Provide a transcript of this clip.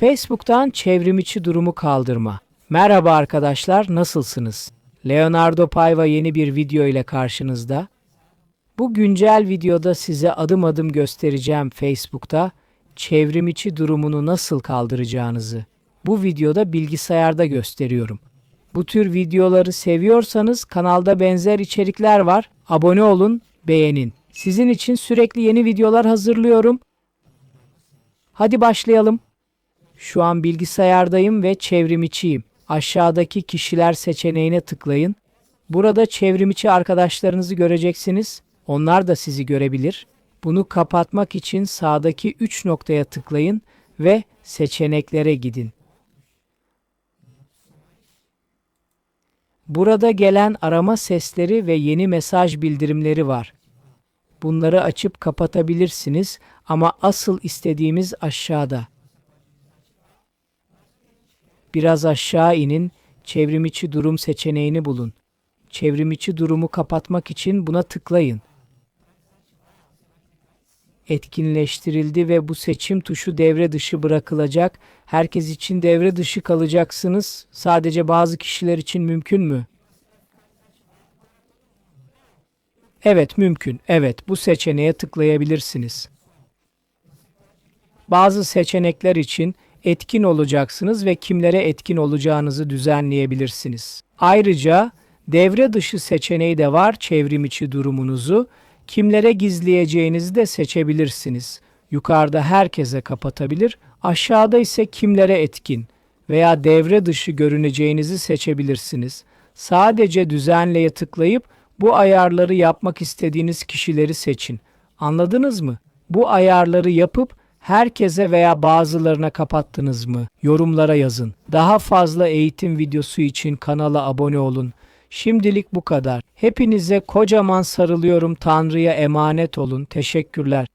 Facebook'tan çevrimiçi durumu kaldırma. Merhaba arkadaşlar, nasılsınız? Leonardo Paiva yeni bir video ile karşınızda. Bu güncel videoda size adım adım göstereceğim Facebook'ta çevrimiçi durumunu nasıl kaldıracağınızı. Bu videoda bilgisayarda gösteriyorum. Bu tür videoları seviyorsanız kanalda benzer içerikler var. Abone olun, beğenin. Sizin için sürekli yeni videolar hazırlıyorum. Hadi başlayalım. Şu an bilgisayardayım ve çevrimiçiyim. Aşağıdaki kişiler seçeneğine tıklayın. Burada çevrimiçi arkadaşlarınızı göreceksiniz. Onlar da sizi görebilir. Bunu kapatmak için sağdaki 3 noktaya tıklayın ve seçeneklere gidin. Burada gelen arama sesleri ve yeni mesaj bildirimleri var. Bunları açıp kapatabilirsiniz ama asıl istediğimiz aşağıda. Biraz aşağı inin, çevrimiçi durum seçeneğini bulun. Çevrimiçi durumu kapatmak için buna tıklayın. Etkinleştirildi ve bu seçim tuşu devre dışı bırakılacak. Herkes için devre dışı kalacaksınız. Sadece bazı kişiler için mümkün mü? Evet, mümkün. Evet, bu seçeneğe tıklayabilirsiniz. Bazı seçenekler için etkin olacaksınız ve kimlere etkin olacağınızı düzenleyebilirsiniz. Ayrıca devre dışı seçeneği de var çevrim içi durumunuzu. Kimlere gizleyeceğinizi de seçebilirsiniz. Yukarıda herkese kapatabilir, aşağıda ise kimlere etkin veya devre dışı görüneceğinizi seçebilirsiniz. Sadece düzenleye tıklayıp bu ayarları yapmak istediğiniz kişileri seçin. Anladınız mı? Bu ayarları yapıp herkese veya bazılarına kapattınız mı? Yorumlara yazın. Daha fazla eğitim videosu için kanala abone olun. Şimdilik bu kadar. Hepinize kocaman sarılıyorum. Tanrı'ya emanet olun. Teşekkürler.